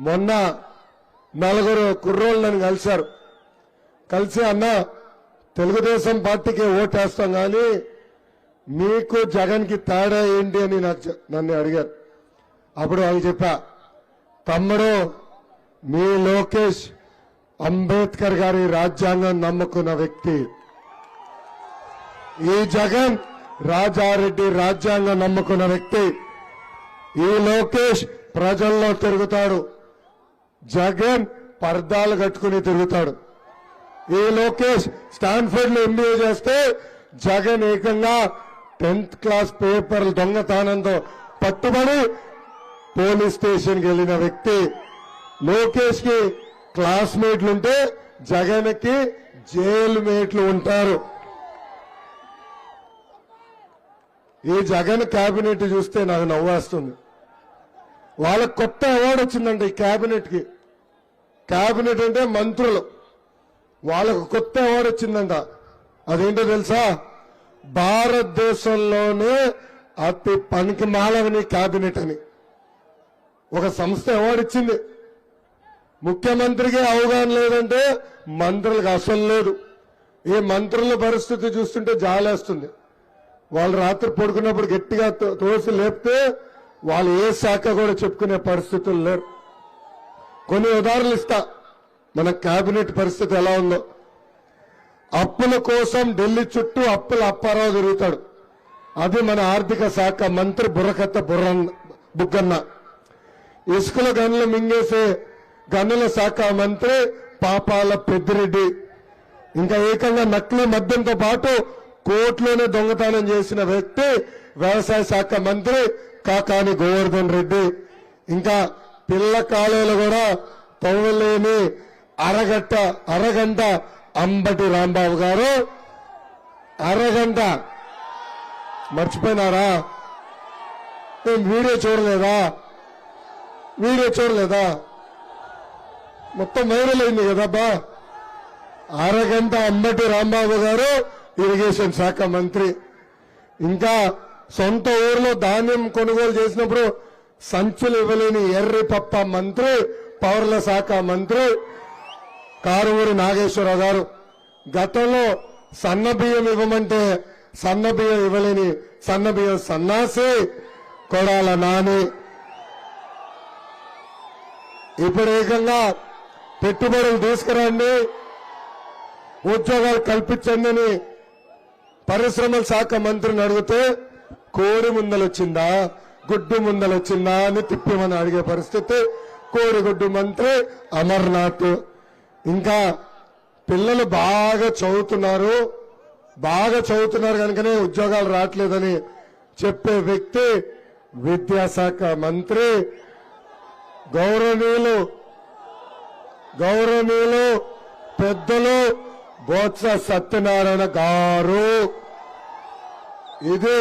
మొన్న నలుగురు కుర్రోళ్ళు నన్ను కలిశారు. కలిసి అన్న తెలుగుదేశం పార్టీకి ఓటేస్తాం కానీ మీకు జగన్కి తేడా ఏంటి అని నాకు నన్ను అడిగారు. అప్పుడు వాళ్ళు చెప్పా తమ్ముడు మీ లోకేష్ అంబేద్కర్ గారి రాజ్యాంగం నమ్ముకున్న వ్యక్తి. ఈ జగన్ రాజారెడ్డి రాజ్యాంగం నమ్ముకున్న వ్యక్తి. ఈ లోకేష్ ప్రజల్లో తిరుగుతాడు. జగన్ పర్దాలు కట్టుకుని తిరుగుతాడు. ఈ లోకేష్ స్టాన్ఫర్డ్లో ఎంబీఏ చేస్తే జగన్ ఏకంగా టెన్త్ క్లాస్ పేపర్లు దొంగతానంతో పట్టుబడి పోలీస్ స్టేషన్కి వెళ్ళిన వ్యక్తి. లోకేష్కి క్లాస్మేట్లు ఉంటే జగన్కి జైలు మేట్లు ఉంటారు. ఈ జగన్ కేబినెట్ చూస్తే నాకు నవ్వేస్తుంది వాళ్ళకి కొత్త అవార్డు వచ్చిందంట ఈ కేబినెట్కి కేబినెట్ అంటే మంత్రులు. వాళ్ళకు కొత్త అవార్డు వచ్చిందంట. అదేంటో తెలుసా? భారతదేశంలోనే అతి పనికి మాలవని కేబినెట్ అని. ఒక సంస్థ అవార్డు ఇచ్చింది. ముఖ్యమంత్రికి అవగాహన లేదంటే మంత్రులకు అసలు లేదు. ఈ మంత్రుల పరిస్థితి చూస్తుంటే జాలేస్తుంది. వాళ్ళు రాత్రి పడుకున్నప్పుడు గట్టిగా తోసి లేపితే వాళ్ళు ఏ శాఖ కూడా చెప్పుకునే పరిస్థితులు లేరు. కొన్ని ఉదాహరణలు ఇస్తా. మన కేబినెట్ పరిస్థితి ఎలా ఉందో. అప్పుల కోసం ఢిల్లీ చుట్టూ అప్పుల అప్పారావు తిరుగుతాడు. అది మన ఆర్థిక శాఖ మంత్రి బుర్రకత్త బుర్రన్న బుగ్గన్న. ఇసుకల గనులు మింగేసే గనుల శాఖ మంత్రి పాపాల పెద్దిరెడ్డి. ఇంకా ఏకంగా నకిలీ మద్యంతో పాటు కోర్టులోనే దొంగతనం చేసిన వ్యక్తి వ్యవసాయ శాఖ మంత్రి కాకాని గోవర్ధన్ రెడ్డి ఇంకా పిల్ల కాలువలు కూడా పౌరులేని అరగంట అరగంట అంబటి రాంబాబు గారు. అరగంట. మర్చిపోయినారా? నేను వీడియో చూడలేదా? వీడియో చూడలేదా? మొత్తం వైరల్ అయింది కదబ్బా అరగంట అంబటి రాంబాబు గారు ఇరిగేషన్ శాఖ మంత్రి. ఇంకా సొంత ఊర్లో ధాన్యం కొనుగోలు చేసినప్పుడు సంచులు ఇవ్వలేని ఎర్రి పప్ప మంత్రి పౌరుల శాఖ మంత్రి కారుమూరి నాగేశ్వరరావు గారు. గతంలో సన్న బియ్యం ఇవ్వమంటే సన్న బియ్యం ఇవ్వలేని సన్న బియ్యం సన్నాసి కొడాల నాని. ఇప్పుడు ఏకంగా పెట్టుబడులు తీసుకురండి ఉద్యోగాలు కల్పించండి అని పరిశ్రమల శాఖ మంత్రిని అడిగితే కోడి ముందలు వచ్చిందా గుడ్డు ముందలు వచ్చిందా అని తిప్పమని అడిగే పరిస్థితి. కోడిగుడ్డు మంత్రి అమర్నాథ్. ఇంకా పిల్లలు బాగా చదువుతున్నారు. బాగా చదువుతున్నారు కనుకనే ఉద్యోగాలు రావట్లేదని చెప్పే వ్యక్తి విద్యాశాఖ మంత్రి. గౌరవనీయులు గౌరవనీయులు పెద్దలు బోత్స సత్యనారాయణ గారు. ఇది